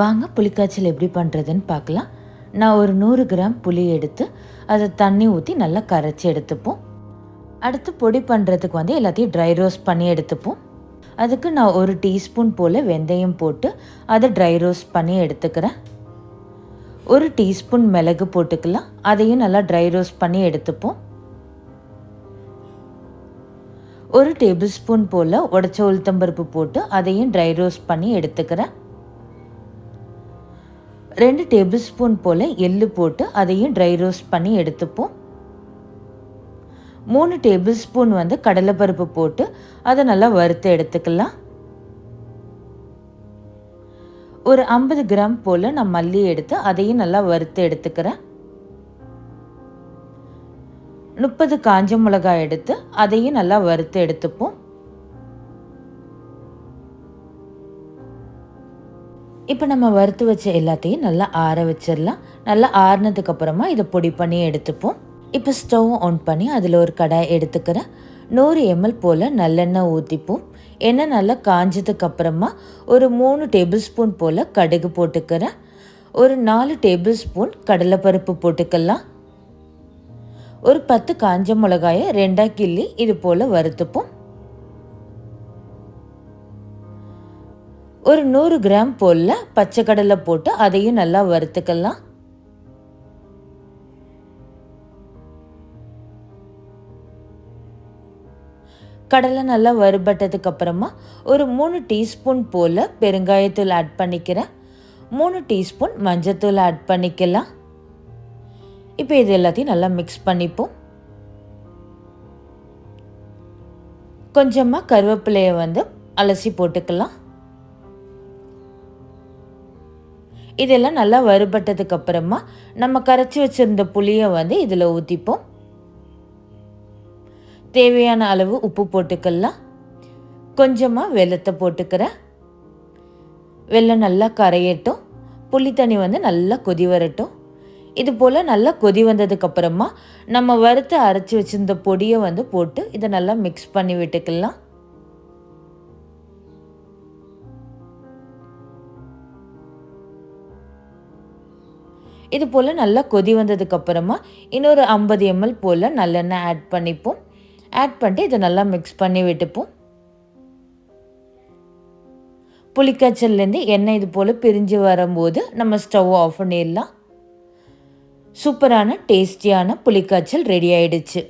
வாங்க புளிக்காய்ச்சல் எப்படி பண்ணுறதுன்னு பார்க்கலாம். நான் ஒரு நூறு கிராம் புளி எடுத்து அதை தண்ணி ஊற்றி நல்லா கரைச்சி எடுத்துப்போம். அடுத்து பொடி பண்ணுறதுக்கு வந்து எல்லாத்தையும் ட்ரை ரோஸ்ட் பண்ணி எடுத்துப்போம். அதுக்கு நான் ஒரு டீஸ்பூன் போல் வெந்தயம் போட்டு அதை ட்ரை ரோஸ்ட் பண்ணி எடுத்துக்கிறேன். ஒரு டீஸ்பூன் மிளகு போட்டுக்கலாம் அதையும் நல்லா ட்ரை ரோஸ்ட் பண்ணி எடுத்துப்போம். ஒரு டேபிள் ஸ்பூன் போல் உடச்ச உளுத்தம்பருப்பு போட்டு அதையும் ட்ரை ரோஸ்ட் பண்ணி எடுத்துக்கிறேன். ரெண்டு டேபிள் ஸ்பூன் போல் எள்ளு போட்டு அதையும் ட்ரை ரோஸ்ட் பண்ணி எடுத்துப்போம். மூணு டேபிள் ஸ்பூன் வந்து கடலைப்பருப்பு போட்டு அதை நல்லா வறுத்து எடுத்துக்கலாம். ஒரு ஐம்பது கிராம் போல் நான் மல்லி எடுத்து அதையும் நல்லா வறுத்து எடுத்துக்கிறேன். முப்பது காஞ்ச மிளகாய் எடுத்து அதையும் நல்லா வறுத்து எடுத்துப்போம். இப்போ நம்ம வறுத்து வச்ச எல்லாத்தையும் நல்லா ஆற வச்சிடலாம். நல்லா ஆறினதுக்கப்புறமா இதை பொடி பண்ணி எடுத்துப்போம். இப்போ ஸ்டவ் ஆன் பண்ணி அதில் ஒரு கடாய் எடுத்துக்கிறேன். நூறு எம்எல் போல் நல்லெண்ணெய் ஊற்றிப்போம் எண்ணெய் நல்லா காஞ்சதுக்கப்புறமா ஒரு மூணு டேபிள் ஸ்பூன் போல் கடுகு போட்டுக்கிறேன். ஒரு நாலு டேபிள் ஸ்பூன் கடலைப்பருப்பு போட்டுக்கலாம். ஒரு பத்து காஞ்ச மிளகாயை ரெண்டாக கிள்ளி இது போல் வறுத்துப்போம். ஒரு நூறு கிராம் போல் பச்சை கடலை போட்டு அதையும் நல்லா வறுத்துக்கலாம். கடலை நல்லா வறுபட்டதுக்கு அப்புறமா ஒரு மூணு டீஸ்பூன் போல் பெருங்காயத்தூள் ஆட் பண்ணிக்கிறேன். மூணு டீஸ்பூன் மஞ்சத்தூள் ஆட் பண்ணிக்கலாம். இப்போ இது எல்லாத்தையும் நல்லா மிக்ஸ் பண்ணிப்போம். கொஞ்சமாக கருவேப்பிலையை வந்து அலசி போட்டுக்கலாம். இதெல்லாம் நல்லா வறுபட்டதுக்கு அப்புறமா நம்ம கரைச்சி வச்சிருந்த புளியை வந்து இதில் ஊற்றிப்போம் தேவையான அளவு உப்பு போட்டுக்கலாம். கொஞ்சமாக வெள்ளத்தை போட்டுக்கிறேன். வெள்ளம் நல்லா கரையட்டும். புளித்தண்ணி வந்து நல்லா கொதி வரட்டும். இது போல் நல்லா கொதி வந்ததுக்கப்புறமா நம்ம வறுத்து அரைச்சி வச்சுருந்த பொடியை வந்து போட்டு இதை நல்லா மிக்ஸ் பண்ணி விட்டுக்கலாம். இது போல் நல்லா கொதி வந்ததுக்கப்புறமா இன்னொரு ஐம்பது எம்எல் போல் நல்லெண்ணெய் ஆட் பண்ணிப்போம். ஆட் பண்ணிட்டு இதை நல்லா மிக்ஸ் பண்ணி விட்டுப்போம். புளிக்காய்ச்சல்லேருந்து எண்ணெய் இது போல் பிரிஞ்சு வரும்போது நம்ம ஸ்டவ் ஆஃப் பண்ணிடலாம். சூப்பரான டேஸ்டியான புளிக்காய்ச்சல் ரெடி ஆயிடுச்சு.